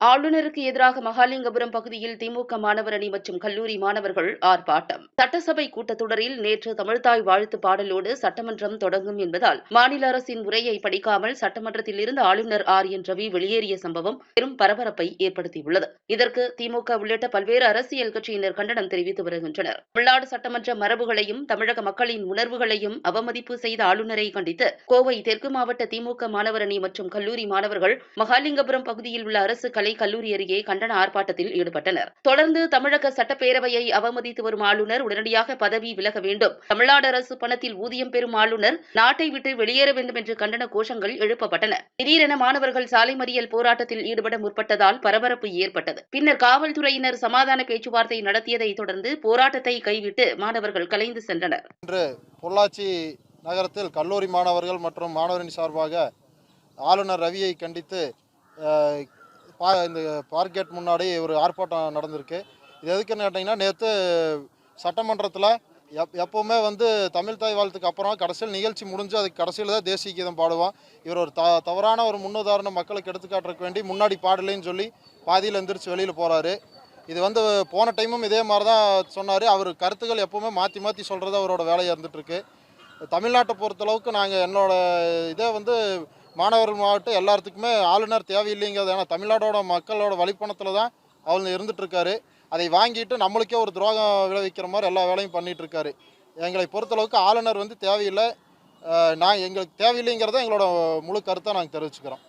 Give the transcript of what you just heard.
ஆளுநருக்கு எதிராக மகாலிங்கபுரம் பகுதியில் திமுக மாணவர் அணி மற்றும் கல்லூரி மாணவர்கள் ஆர்ப்பாட்டம். சட்டசபை கூட்டத்தொடரில் நேற்று தமிழ்தாய் வாழ்த்து பாடலோடு சட்டமன்றம் தொடங்கும் என்பதால் மாநில அரசின் உரையை படிக்காமல் சட்டமன்றத்தில் இருந்து ஆளுநர் ஆர் என் ரவி வெளியேறிய சம்பவம் பெரும் பரபரப்பை ஏற்படுத்தியுள்ளது. இதற்கு திமுக உள்ளிட்ட பல்வேறு அரசியல் கட்சியினர் கண்டனம் தெரிவித்து வருகின்றனர். தமிழ்நாடு சட்டமன்ற மரபுகளையும் தமிழக மக்களின் உணர்வுகளையும் அவமதிப்பு செய்த ஆளுநரை கண்டித்து கோவை தெற்கு மாவட்ட திமுக மாணவர் அணி மற்றும் கல்லூரி மாணவர்கள் மகாலிங்கபுரம் பகுதியில் உள்ள அரசு கலை மாணவர்களை கல்லூரி அருகே கண்டன ஆர்ப்பாட்டத்தில் ஈடுபட்டனர். தொடர்ந்து தமிழக சட்டப்பேரவையை அவமதித்து வரும் ஆளுநர் உடனடியாக பதவி விலக வேண்டும். தமிழ்நாடு அரசு பணத்தில் ஊதியம் பெறும் ஆளுநர் நாட்டை விட்டு வெளியேற வேண்டும் என்று கண்டன கோஷங்கள் எழுப்பப்பட்டன. திடீரென மாணவர்கள் சாலை மறியல் போராட்டத்தில் ஈடுபட முற்பட்டதால் பரபரப்பு ஏற்பட்டது. பின்னர் காவல்துறையினர் சமாதான பேச்சுவார்த்தை நடத்தியதை தொடர்ந்து போராட்டத்தை கைவிட்டு மாணவர்கள் கலைந்து சென்றனர். பொள்ளாச்சி நகரத்தில் கல்லூரி மாணவர்கள் மற்றும் மாணவரின் சார்பாக ஆளுநர் ரவியை கண்டித்து பா இந்த பார்க்கெட் முன்னாடி ஒரு ஆர்ப்பாட்டம் நடந்திருக்கு. இது எதுக்குன்னு கேட்டிங்கன்னா நேற்று சட்டமன்றத்தில் எப் எப்போவுமே வந்து தமிழ் தாய் வாழ்த்துக்கு அப்புறம் கடைசியில் நிகழ்ச்சி முடிஞ்சு அதுக்கு கடைசியில் தான் தேசிய கீதம் பாடுவோம் இவர் ஒரு த தவறான ஒரு முன்னுதாரணம் மக்களுக்கு எடுத்துக்காட்டுறதுக்கு வேண்டி முன்னாடி பாடலைன்னு சொல்லி பாதியில் எந்திரிச்சு வெளியில் போகிறாரு இது வந்து போன டைமும் இதே மாதிரி தான் சொன்னார். அவர் கருத்துக்கள் எப்போவுமே மாற்றி மாற்றி சொல்கிறது அவரோட வேலையாக இருந்துகிட்ருக்கு தமிழ்நாட்டை பொறுத்தளவுக்கு நாங்கள் என்னோடய இதை வந்து மாணவர்கள் மாவட்டம் எல்லாத்துக்குமே ஆளுநர் தேவையில்லைங்கிறது. ஏன்னா தமிழ்நாடோட மக்களோட வழிப்பணத்தில் தான் அவங்க இருந்துகிட்ருக்காரு அதை வாங்கிட்டு நம்மளுக்கே ஒரு துரோகம் விளைவிக்கிற மாதிரி எல்லா வேலையும் பண்ணிகிட்ருக்காரு எங்களை பொறுத்தளவுக்கு ஆளுநர் வந்து தேவையில்லை. நான் எங்களுக்கு தேவையில்லைங்கிறத எங்களோட முழு கருத்தை நாங்கள் தெரிவிச்சுக்கிறோம்.